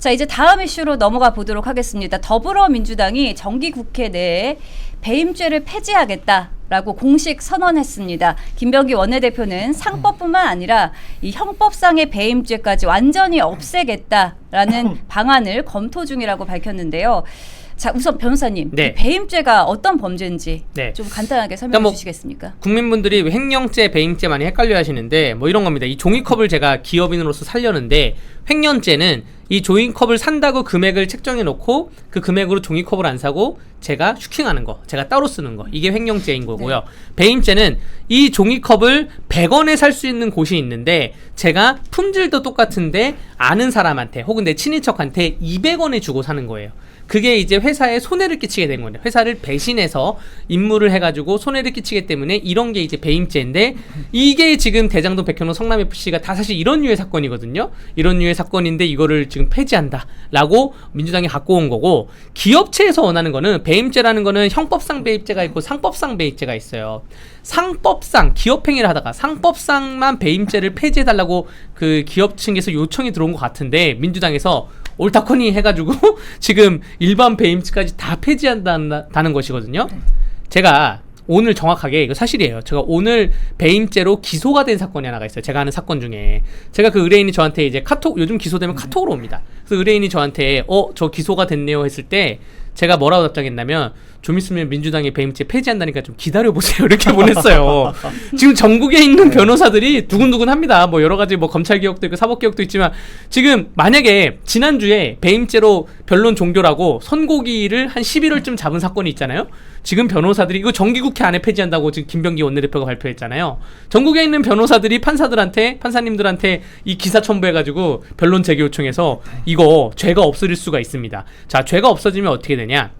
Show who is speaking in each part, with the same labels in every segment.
Speaker 1: 자, 이제 다음 이슈로 넘어가 보도록 하겠습니다. 더불어민주당이 정기국회 내에 배임죄를 폐지하겠다 라고 공식 선언했습니다. 김병기 원내대표는 상법뿐만 아니라 이 형법상의 배임죄까지 완전히 없애겠다라는 방안을 검토 중이라고 밝혔는데요. 자, 우선 변호사님,
Speaker 2: 네.
Speaker 1: 이 배임죄가 어떤 범죄인지
Speaker 2: 네.
Speaker 1: 좀 간단하게 설명해
Speaker 2: 그러니까 뭐
Speaker 1: 주시겠습니까?
Speaker 2: 국민분들이 횡령죄, 배임죄 많이 헷갈려 하시는데 뭐 이런 겁니다. 이 종이컵을 제가 기업인으로서 살려는데 횡령죄는 이 종이컵을 산다고 금액을 책정해 놓고 그 금액으로 종이컵을 안 사고 제가 슈킹하는 거, 제가 따로 쓰는 거. 이게 횡령죄인 거고요. 배임죄는 이 종이컵을 100원에 살 수 있는 곳이 있는데 제가 품질도 똑같은데 아는 사람한테 혹은 내 친인척한테 200원에 주고 사는 거예요. 그게 이제 회사에 손해를 끼치게 된 거예요. 회사를 배신해서 임무를 해가지고 손해를 끼치기 때문에 이런 게 이제 배임죄인데 이게 지금 대장동 백현호 성남 FC가 다 사실 이런 류의 사건이거든요. 이런 류의 사건인데 이거를 지금 폐지한다라고 민주당이 갖고 온 거고 기업체에서 원하는 거는 배임죄라는 거는 형법상 배임죄가 있고 상법상 배임죄가 있어요. 상법상 기업 행위를 하다가 상법상만 배임죄를 폐지해달라고 그 기업 측에서 요청이 들어온 것 같은데 민주당에서 옳다코니 해가지고 지금 일반 배임죄까지 다 폐지한다는 것이거든요. 제가 오늘 정확하게 이거 사실이에요. 제가 오늘 배임죄로 기소가 된 사건이 하나가 있어요. 제가 아는 사건 중에 제가 그 의뢰인이 저한테 이제 카톡 요즘 기소되면 카톡으로 옵니다. 그래서 의뢰인이 저한테 어 저 기소가 됐네요 했을 때 제가 뭐라고 답장했냐면 좀 있으면 민주당이 배임죄 폐지한다니까 좀 기다려 보세요 이렇게 보냈어요. 지금 전국에 있는 변호사들이 두근두근합니다. 뭐 여러 가지 뭐 검찰 개혁도 있고 사법 개혁도 있지만 지금 만약에 지난주에 배임죄로 변론 종결하고 선고기를 한 11월쯤 잡은 사건이 있잖아요. 지금 변호사들이 이거 정기국회 안에 폐지한다고 지금 김병기 원내대표가 발표했잖아요. 전국에 있는 변호사들이 판사들한테 판사님들한테 이 기사 첨부해가지고 변론 재개 요청해서 이거 죄가 없어질 수가 있습니다. 자 죄가 없어지면 어떻게 되냐?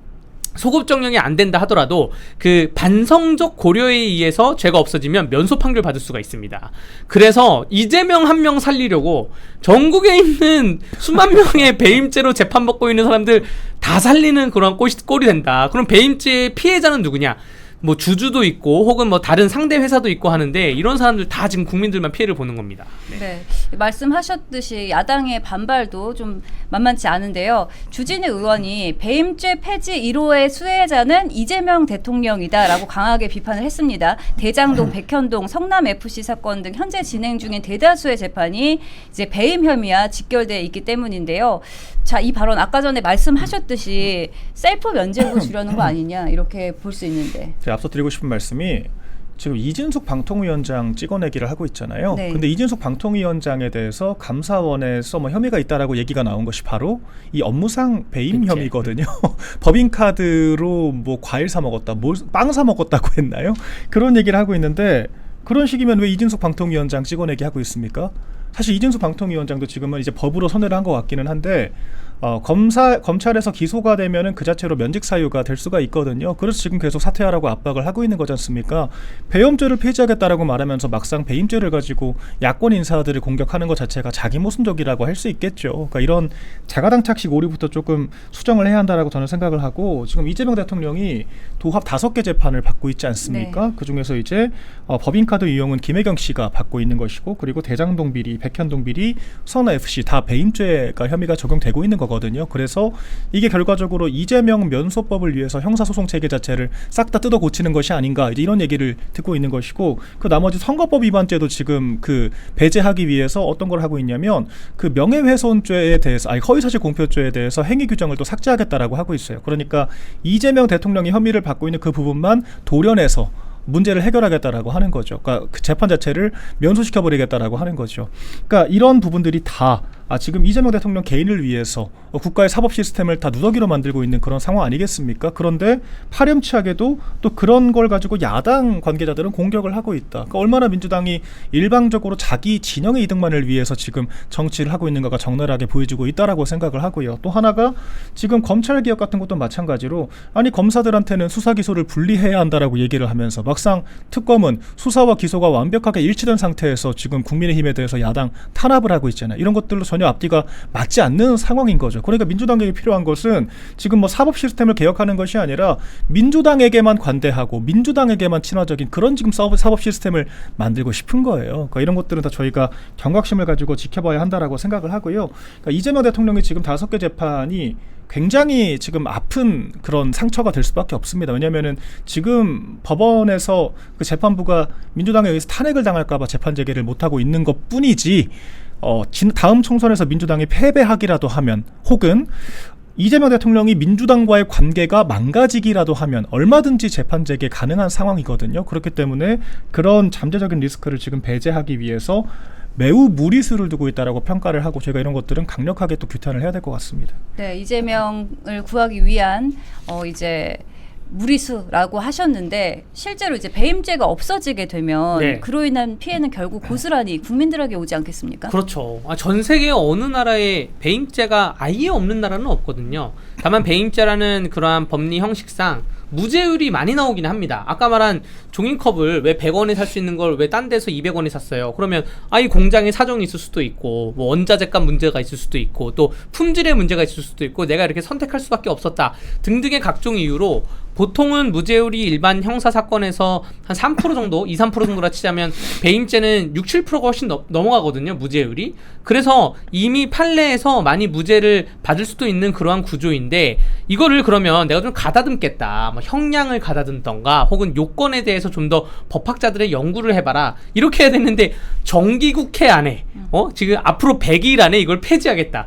Speaker 2: 소급 정령이 안 된다 하더라도 그 반성적 고려에 의해서 죄가 없어지면 면소 판결 받을 수가 있습니다. 그래서 이재명 한 명 살리려고 전국에 있는 수만 명의 배임죄로 재판받고 있는 사람들 다 살리는 그런 꼴이 된다. 그럼 배임죄 피해자는 누구냐? 뭐 주주도 있고 혹은 뭐 다른 상대 회사도 있고 하는데 이런 사람들 다 지금 국민들만 피해를 보는 겁니다.
Speaker 1: 네. 말씀하셨듯이 야당의 반발도 좀 만만치 않은데요. 주진우 의원이 배임죄 폐지 1호의 수혜자는 이재명 대통령이다라고 강하게 비판을 했습니다. 대장동, 백현동, 성남 FC 사건 등 현재 진행 중인 대다수의 재판이 이제 배임 혐의와 직결돼 있기 때문인데요. 자, 이 발언 아까 전에 말씀하셨듯이 셀프 면죄부 주려는 거 아니냐 이렇게 볼 수 있는데.
Speaker 3: 제가 앞서 드리고 싶은 말씀이 지금 이진숙 방통위원장 찍어내기를 하고 있잖아요.
Speaker 1: 네.
Speaker 3: 근데 이진숙 방통위원장에 대해서 감사원에서 뭐 혐의가 있다라고 얘기가 나온 것이 바로 이 업무상 배임
Speaker 2: 그치.
Speaker 3: 혐의거든요. 법인카드로 뭐 과일 사 먹었다, 뭐빵 사 먹었다고 했나요? 그런 얘기를 하고 있는데 그런 식이면 왜 이진숙 방통위원장 찍어내기 하고 있습니까? 사실 이진숙 방통위원장도 지금은 이제 법으로 선회를 한 것 같기는 한데 어, 검사 검찰에서 기소가 되면은 그 자체로 면직 사유가 될 수가 있거든요. 그래서 지금 계속 사퇴하라고 압박을 하고 있는 거지 않습니까? 배임죄를 폐지하겠다라고 말하면서 막상 배임죄를 가지고 야권 인사들을 공격하는 것 자체가 자기 모순적이라고 할 수 있겠죠. 그러니까 이런 자가당착식 오류부터 조금 수정을 해야 한다라고 저는 생각을 하고 지금 이재명 대통령이 도합 다섯 개 재판을 받고 있지 않습니까? 그 중에서 이제 어, 법인카드 이용은 김혜경 씨가 받고 있는 것이고 그리고 대장동 비리, 백현동 비리, 선화 FC 다 배임죄가 혐의가 적용되고 있는 거거든요. 그래서 이게 결과적으로 이재명 면소법을 위해서 형사소송 체계 자체를 싹 다 뜯어 고치는 것이 아닌가 이제 이런 얘기를 듣고 있는 것이고 그 나머지 선거법 위반죄도 지금 그 배제하기 위해서 어떤 걸 하고 있냐면 그 명예훼손죄에 대해서 아니 허위사실 공표죄에 대해서 행위 규정을 또 삭제하겠다라고 하고 있어요. 그러니까 이재명 대통령이 혐의를 받고 있는 그 부분만 도련해서 문제를 해결하겠다라고 하는 거죠. 그러니까 그 재판 자체를 면소시켜 버리겠다라고 하는 거죠. 그러니까 이런 부분들이 다 아, 지금 이재명 대통령 개인을 위해서 어, 국가의 사법 시스템을 다 누더기로 만들고 있는 그런 상황 아니겠습니까? 그런데 파렴치하게도 또 그런 걸 가지고 야당 관계자들은 공격을 하고 있다. 그러니까 얼마나 민주당이 일방적으로 자기 진영의 이득만을 위해서 지금 정치를 하고 있는가가 적나라하게 보여지고 있다라고 생각을 하고요. 또 하나가 지금 검찰 개혁 같은 것도 마찬가지로 아니 검사들한테는 수사 기소를 분리해야 한다라고 얘기를 하면서 막상 특검은 수사와 기소가 완벽하게 일치된 상태에서 지금 국민의힘에 대해서 야당 탄압을 하고 있잖아요. 이런 것들로 전혀 전혀 앞뒤가 맞지 않는 상황인 거죠. 그러니까 민주당에게 필요한 것은 지금 뭐 사법 시스템을 개혁하는 것이 아니라 민주당에게만 관대하고 민주당에게만 친화적인 그런 지금 사법, 사법 시스템을 만들고 싶은 거예요. 그러니까 이런 것들은 다 저희가 경각심을 가지고 지켜봐야 한다라고 생각을 하고요. 그러니까 이재명 대통령이 지금 다섯 개 재판이 굉장히 지금 아픈 그런 상처가 될 수밖에 없습니다. 왜냐하면은 지금 법원에서 그 재판부가 민주당에 의해서 탄핵을 당할까봐 재판 재개를 못 하고 있는 것 뿐이지. 어, 진- 다음 총선에서 민주당이 패배하기라도 하면 혹은 이재명 대통령이 민주당과의 관계가 망가지기라도 하면 얼마든지 재판 재개 가능한 상황이거든요. 그렇기 때문에 그런 잠재적인 리스크를 지금 배제하기 위해서 매우 무리수를 두고 있다라고 평가를 하고 제가 이런 것들은 강력하게 또 규탄을 해야 될 것 같습니다.
Speaker 1: 네, 이재명을 구하기 위한 어 이제 무리수라고 하셨는데 실제로 이제 배임죄가 없어지게 되면
Speaker 2: 네.
Speaker 1: 그로 인한 피해는 결국 고스란히 국민들에게 오지 않겠습니까?
Speaker 2: 그렇죠. 아, 전 세계 어느 나라에 배임죄가 아예 없는 나라는 없거든요. 다만 배임죄라는 그러한 법리 형식상 무죄율이 많이 나오긴 합니다. 아까 말한 종이컵을 왜 100원에 살 수 있는 걸 왜 딴 데서 200원에 샀어요. 그러면 아이 공장에 사정이 있을 수도 있고 뭐 원자재값 문제가 있을 수도 있고 또 품질의 문제가 있을 수도 있고 내가 이렇게 선택할 수밖에 없었다 등등의 각종 이유로 보통은 무죄율이 일반 형사 사건에서 한 3% 정도, 2, 3% 정도라 치자면 배임죄는 6, 7%가 훨씬 넘, 넘어가거든요. 무죄율이. 그래서 이미 판례에서 많이 무죄를 받을 수도 있는 그러한 구조인데 이거를 그러면 내가 좀 가다듬겠다. 뭐 형량을 가다듬던가 혹은 요건에 대해서 좀 더 법학자들의 연구를 해 봐라. 이렇게 해야 되는데 정기국회 안에 어 지금 앞으로 100일 안에 이걸 폐지하겠다.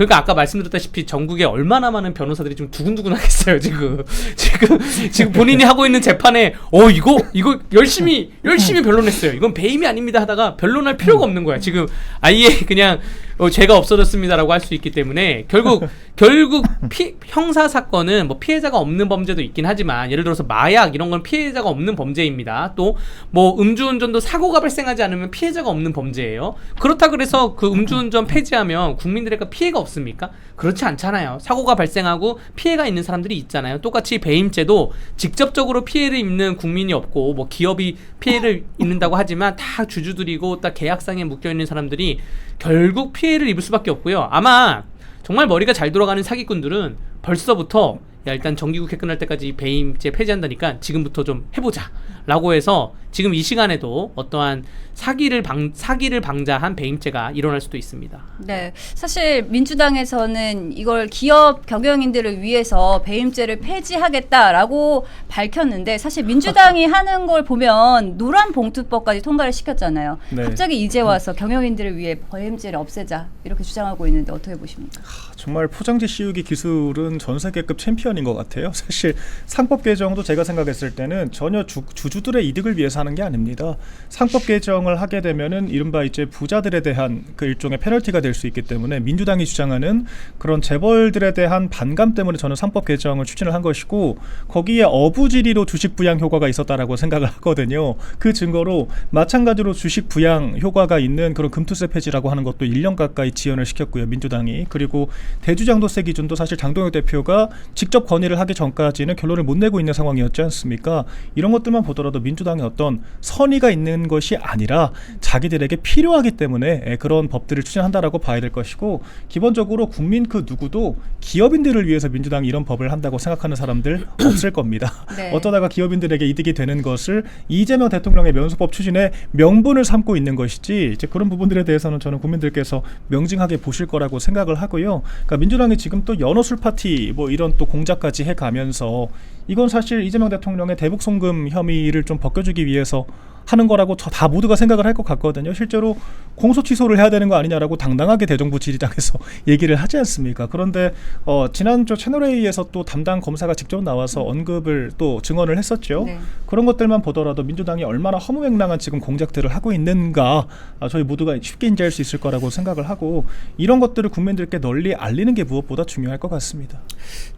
Speaker 2: 그러니까 아까 말씀드렸다시피 전국에 얼마나 많은 변호사들이 좀 두근두근 하겠어요 지금. 지금 지금 본인이 하고 있는 재판에 어 이거 이거 열심히 열심히 변론했어요. 이건 배임이 아닙니다 하다가 변론할 필요가 없는 거야 지금. 아예 그냥 어, 죄가 없어졌습니다라고 할 수 있기 때문에 결국 결국 피, 형사 사건은 뭐 피해자가 없는 범죄도 있긴 하지만 예를 들어서 마약 이런 건 피해자가 없는 범죄입니다 또 뭐 음주운전도 사고가 발생하지 않으면 피해자가 없는 범죄예요 그렇다 그래서 그 음주운전 폐지하면 국민들에게 피해가 없습니까? 그렇지 않잖아요. 사고가 발생하고 피해가 있는 사람들이 있잖아요. 똑같이 배임죄도 직접적으로 피해를 입는 국민이 없고 뭐 기업이 피해를 입는다고 하지만 다 주주들이고 딱 계약상에 묶여 있는 사람들이 결국 피해 를 입을 수밖에 없고요. 아마 정말 머리가 잘 돌아가는 사기꾼들은 벌써부터 야 일단 정기국회 끝날 때까지 배임죄 폐지한다니까 지금부터 좀 해보자 라고 해서 지금 이 시간에도 어떠한 사기를 방 사기를 방자한 배임죄가 일어날 수도 있습니다.
Speaker 1: 네, 사실 민주당에서는 이걸 기업 경영인들을 위해서 배임죄를 폐지하겠다라고 밝혔는데 사실 민주당이 하는 걸 보면 노란 봉투법까지 통과를 시켰잖아요.
Speaker 3: 네.
Speaker 1: 갑자기 이제 와서 경영인들을 위해 배임죄를 없애자 이렇게 주장하고 있는데 어떻게 보십니까?
Speaker 3: 정말 포장지 씌우기 기술은 전 세계급 챔피언인 것 같아요. 사실 상법 개정도 제가 생각했을 때는 전혀 주, 주주들의 이득을 위해서 하는 게 아닙니다. 상법 개정을 하게 되면은 이른바 이제 부자들에 대한 그 일종의 페널티가 될 수 있기 때문에 민주당이 주장하는 그런 재벌들에 대한 반감 때문에 저는 상법 개정을 추진을 한 것이고 거기에 어부지리로 주식 부양 효과가 있었다라고 생각을 하거든요. 그 증거로 마찬가지로 주식 부양 효과가 있는 그런 금투세 폐지라고 하는 것도 1년 가까이 지연을 시켰고요. 민주당이 그리고 대주장도세 기준도 사실 장동혁 대표가 직접 건의를 하기 전까지는 결론을 못 내고 있는 상황이었지 않습니까? 이런 것들만 보더라도 민주당의 어떤 선의가 있는 것이 아니라 자기들에게 필요하기 때문에 예, 그런 법들을 추진한다라고 봐야 될 것이고 기본적으로 국민 그 누구도 기업인들을 위해서 민주당이 이런 법을 한다고 생각하는 사람들 없을 겁니다.
Speaker 1: 네.
Speaker 3: 어쩌다가 기업인들에게 이득이 되는 것을 이재명 대통령의 면수법 추진에 명분을 삼고 있는 것이지 이제 그런 부분들에 대해서는 저는 국민들께서 명징하게 보실 거라고 생각을 하고요. 그러니까 민주당이 지금 또 연어술 파티 뭐 이런 또 공작까지 해가면서 이건 사실 이재명 대통령의 대북 송금 혐의를 좀 벗겨주기 위해서 하는 거라고 저다 모두가 생각을 할 것 같거든요. 실제로 공소 취소를 해야 되는 거 아니냐라고 당당하게 대정부 질의장에서 얘기를 하지 않습니까? 그런데 어, 지난주 채널A에서 또 담당 검사가 직접 나와서 언급을 또 증언을 했었죠.
Speaker 1: 네.
Speaker 3: 그런 것들만 보더라도 민주당이 얼마나 허무맹랑한 지금 공작들을 하고 있는가 아, 저희 모두가 쉽게 인지할 수 있을 거라고 생각을 하고 이런 것들을 국민들께 널리 알리는 게 무엇보다 중요할 것 같습니다.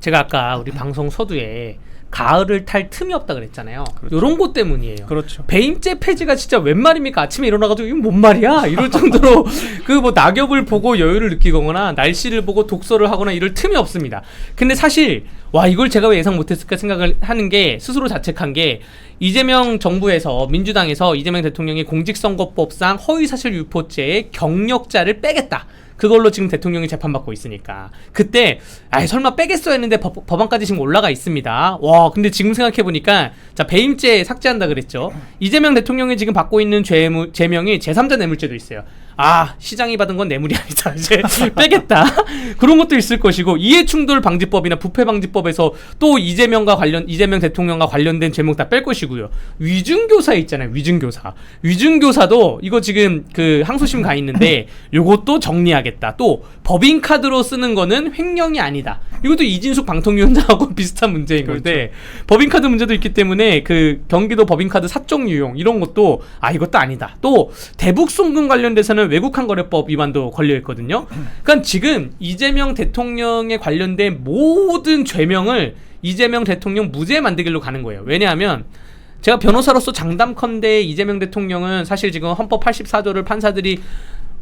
Speaker 2: 제가 아까 우리 방송 서두에 가을을 탈 틈이 없다 그랬잖아요.
Speaker 3: 그렇죠.
Speaker 2: 이런 것 때문이에요.
Speaker 3: 그렇죠.
Speaker 2: 배임죄 폐지가 진짜 웬 말입니까? 아침에 일어나가지고 이건 뭔 말이야? 이럴 정도로 그 뭐 낙엽을 보고 여유를 느끼거나 날씨를 보고 독서를 하거나 이럴 틈이 없습니다. 근데 사실 와 이걸 제가 왜 예상 못했을까 생각을 하는 게 스스로 자책한 게 이재명 정부에서 민주당에서 이재명 대통령이 공직선거법상 허위사실 유포죄의 경력자를 빼겠다. 그걸로 지금 대통령이 재판받고 있으니까 그때 아 설마 빼겠어 했는데 법, 법안까지 지금 올라가 있습니다. 와 근데 지금 생각해 보니까 자 배임죄 삭제한다 그랬죠. 이재명 대통령이 지금 받고 있는 죄무, 죄명이 제3자 뇌물죄도 있어요. 아 시장이 받은 건 뇌물이 아니다. 이제 빼겠다. 그런 것도 있을 것이고 이해충돌 방지법이나 부패 방지법에서 또 이재명과 관련 이재명 대통령과 관련된 제목 다 뺄 것이고요. 위증교사 있잖아요 위증교사. 위증교사도 이거 지금 그 항소심 가 있는데 요것도 정리하겠다. 또 법인카드로 쓰는 거는 횡령이 아니다. 이것도 이진숙 방통위원장하고 비슷한 문제인 건데 법인카드 문제도 있기 때문에 그 경기도 법인카드 사적 유용 이런 것도 아 이것도 아니다. 또 대북 송금 관련돼서는 외국한 거래법 위반도 걸려 있거든요. 그러니까 지금 이재명 대통령에 관련된 모든 죄명을 이재명 대통령 무죄 만들기로 가는 거예요. 왜냐하면 제가 변호사로서 장담컨대 이재명 대통령은 사실 지금 헌법 84조를 판사들이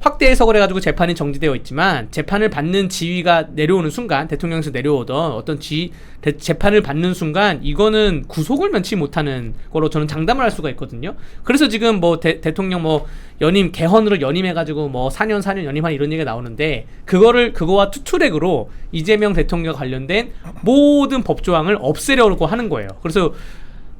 Speaker 2: 확대 해석을 해가지고 재판이 정지되어 있지만 재판을 받는 지위가 내려오는 순간 대통령에서 내려오던 어떤 지 대- 재판을 받는 순간 이거는 구속을 면치 못하는 거로 저는 장담을 할 수가 있거든요. 그래서 지금 뭐 대, 대통령 뭐 연임 개헌으로 연임해가지고 뭐 4년 4년 연임한 이런 얘기가 나오는데 그거를 그거와 투트랙으로 이재명 대통령 관련된 모든 법 조항을 없애려고 하는 거예요. 그래서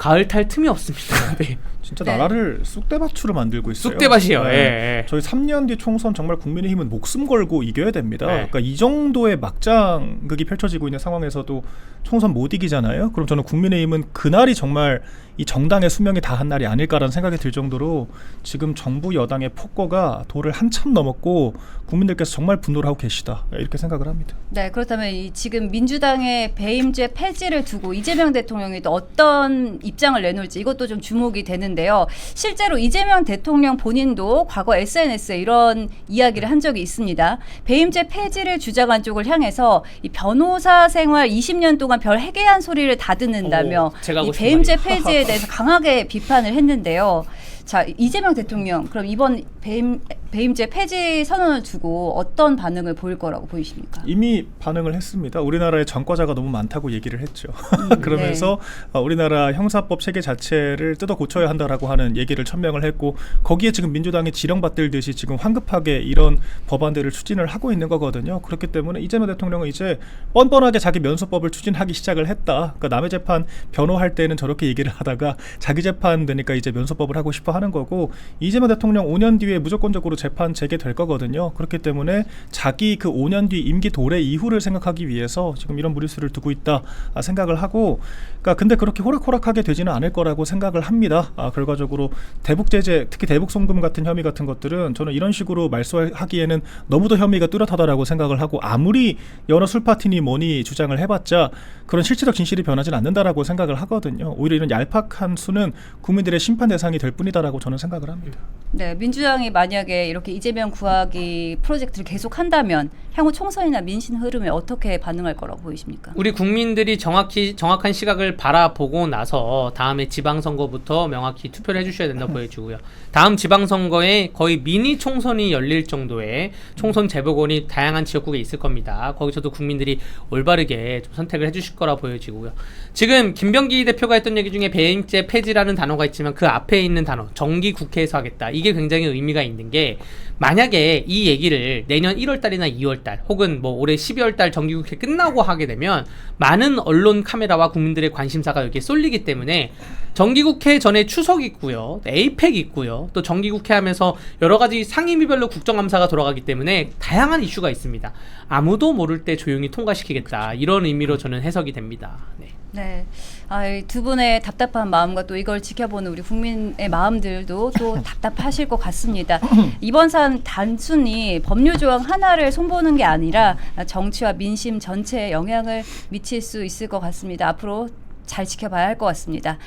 Speaker 2: 가을 탈 틈이 없습니다. 네.
Speaker 3: 진짜
Speaker 1: 네.
Speaker 3: 나라를 쑥대밭으로 만들고 있어요.
Speaker 2: 쑥대밭이요.
Speaker 3: 네.
Speaker 2: 예, 예.
Speaker 3: 저희 3년 뒤 총선 정말 국민의힘은 목숨 걸고 이겨야 됩니다.
Speaker 2: 네.
Speaker 3: 그러니까 이 정도의 막장극이 펼쳐지고 있는 상황에서도 총선 못 이기잖아요. 그럼 저는 국민의힘은 그날이 정말 이 정당의 수명이 다한 날이 아닐까라는 생각이 들 정도로 지금 정부 여당의 폭거가 도를 한참 넘었고 국민들께서 정말 분노를 하고 계시다 이렇게 생각을 합니다.
Speaker 1: 네, 그렇다면 이 지금 민주당의 배임죄 폐지를 두고 이재명 대통령이 또 어떤 입장을 내놓을지 이것도 좀 주목이 되는데요. 실제로 이재명 대통령 본인도 과거 SNS에 이런 이야기를 한 적이 있습니다. 배임죄 폐지를 주장한 쪽을 향해서 이 변호사 생활 20년 동안 별 해괴한 소리를 다 듣는다며
Speaker 2: 오,
Speaker 1: 배임죄. 폐지에 대해서 강하게 비판을 했는데요. 자 이재명 대통령 그럼 이번 배임 배임죄 폐지 선언을 두고 어떤 반응을 보일 거라고 보이십니까?
Speaker 3: 이미 반응을 했습니다. 우리나라에 전과자가 너무 많다고 얘기를 했죠.
Speaker 1: 음,
Speaker 3: 그러면서 어, 우리나라 형사법 체계 자체를 뜯어 고쳐야 한다라고 하는 얘기를 천명을 했고 거기에 지금 민주당이 지령받들듯이 지금 황급하게 이런 법안들을 추진을 하고 있는 거거든요. 그렇기 때문에 이재명 대통령은 이제 뻔뻔하게 자기 면소법을 추진하기 시작을 했다. 그러니까 남의 재판 변호할 때는 저렇게 얘기를 하다가 자기 재판 되니까 이제 면소법을 하고 싶어 하는 거고 이재명 대통령 5년 뒤에 무조건적으로 재판 재개될 거거든요. 그렇기 때문에 자기 그 5년 뒤 임기 도래 이후를 생각하기 위해서 지금 이런 무리수를 두고 있다 아, 생각을 하고 그러니까 근데 그렇게 호락호락하게 되지는 않을 거라고 생각을 합니다. 아, 결과적으로 대북 제재 특히 대북 송금 같은 혐의 같은 것들은 저는 이런 식으로 말소하기에는 너무도 혐의가 뚜렷하다라고 생각을 하고 아무리 여러 술 파티니 뭐니 주장을 해봤자 그런 실체적 진실이 변하진 않는다라고 생각을 하거든요. 오히려 이런 얄팍한 수는 국민들의 심판 대상이 될 뿐이다라고 저는 생각을 합니다.
Speaker 1: 네, 민주당이 만약에 이렇게 이재명 구하기 프로젝트를 계속 한다면 향후 총선이나 민심 흐름에 어떻게 반응할 거라고 보이십니까?
Speaker 2: 우리 국민들이 정확히 정확한 시각을 바라보고 나서 다음에 지방선거부터 명확히 투표를 해주셔야 된다 고 보여지고요. 다음 지방선거에 거의 미니 총선이 열릴 정도의 총선 재보궐이 다양한 지역국에 있을 겁니다. 거기서도 국민들이 올바르게 좀 선택을 해주실 거라 보여지고요. 지금 김병기 대표가 했던 얘기 중에 배임죄 폐지라는 단어가 있지만 그 앞에 있는 단어 정기 국회에서 하겠다. 이게 굉장히 의미가 있는 게 만약에 이 얘기를 내년 1월달이나 2월달 혹은 뭐 올해 12월달 정기국회 끝나고 하게 되면 많은 언론 카메라와 국민들의 관심사가 여기에 쏠리기 때문에 정기국회 전에 추석 있고요, 에이펙 있고요, 또 정기국회 하면서 여러 가지 상임위별로 국정감사가 돌아가기 때문에 다양한 이슈가 있습니다. 아무도 모를 때 조용히 통과시키겠다 이런 의미로 저는 해석이 됩니다. 네.
Speaker 1: 네, 아, 이두 분의 답답한 마음과 또 이걸 지켜보는 우리 국민의 마음들도 또 답답하실 것 같습니다. 이번 사안 단순히 법률 조항 하나를 손보는 게 아니라 정치와 민심 전체에 영향을 미칠 수 있을 것 같습니다. 앞으로 잘 지켜봐야 할 것 같습니다.